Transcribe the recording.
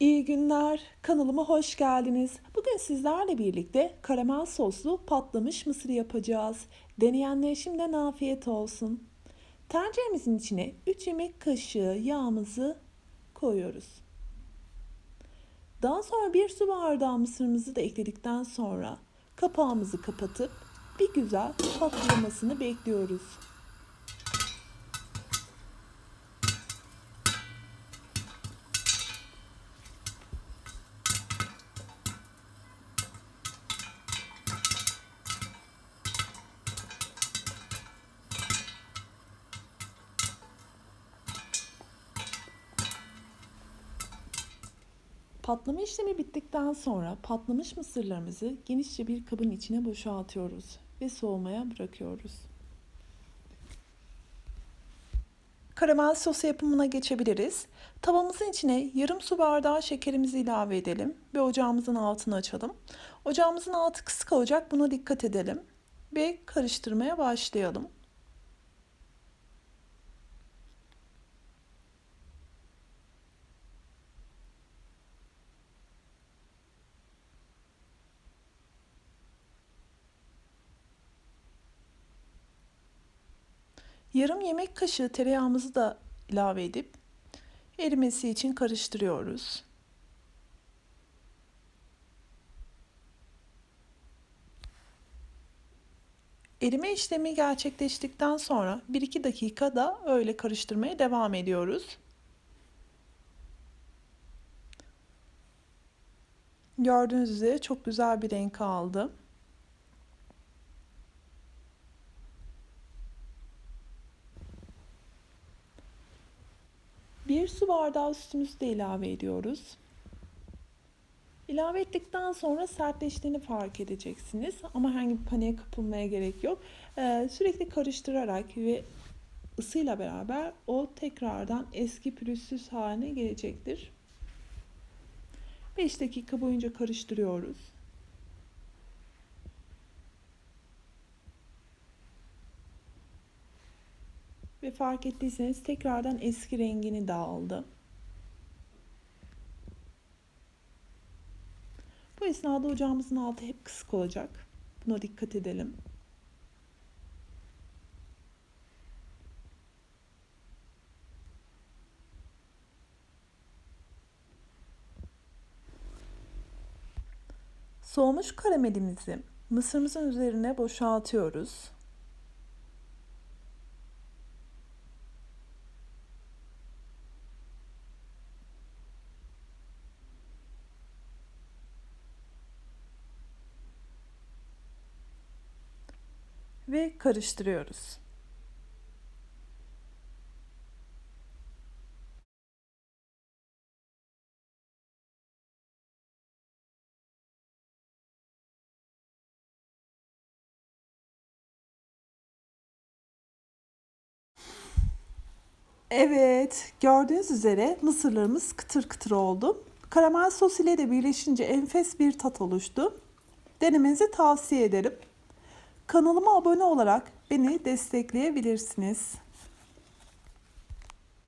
İyi günler. Kanalıma hoş geldiniz. Bugün sizlerle birlikte karamel soslu patlamış mısır yapacağız. Deneyenlere şimdiden afiyet olsun. Tenceremizin içine 3 yemek kaşığı yağımızı koyuyoruz. Daha sonra bir su bardağı mısırımızı da ekledikten sonra kapağımızı kapatıp bir güzel patlamasını bekliyoruz. Patlama işlemi bittikten sonra patlamış mısırlarımızı genişçe bir kabın içine boşaltıyoruz ve soğumaya bırakıyoruz. Karamel sosu yapımına geçebiliriz. Tavamızın içine yarım su bardağı şekerimizi ilave edelim ve ocağımızın altını açalım. Ocağımızın altı kısık olacak buna dikkat edelim ve karıştırmaya başlayalım. Yarım yemek kaşığı tereyağımızı da ilave edip erimesi için karıştırıyoruz. Erime işlemi gerçekleştikten sonra 1-2 dakika da öyle karıştırmaya devam ediyoruz. Gördüğünüz üzere çok güzel bir renk aldı. Bir su bardağı sütümüzü de ilave ediyoruz. İlave ettikten sonra sertleştiğini fark edeceksiniz. Ama herhangi bir paniğe kapılmaya gerek yok. Ee, sürekli karıştırarak ve ısıyla beraber o tekrardan eski pürüzsüz haline gelecektir. 5 dakika boyunca karıştırıyoruz. Ve fark ettiyseniz tekrardan eski rengini dağıldı. Bu esnada ocağımızın altı hep kısık olacak. Buna dikkat edelim. Soğumuş karamelimizi mısırımızın üzerine boşaltıyoruz. Ve karıştırıyoruz. Evet, gördüğünüz üzere mısırlarımız kıtır kıtır oldu. Karamel sos ile de birleşince enfes bir tat oluştu. Denemenizi tavsiye ederim. Kanalıma abone olarak beni destekleyebilirsiniz.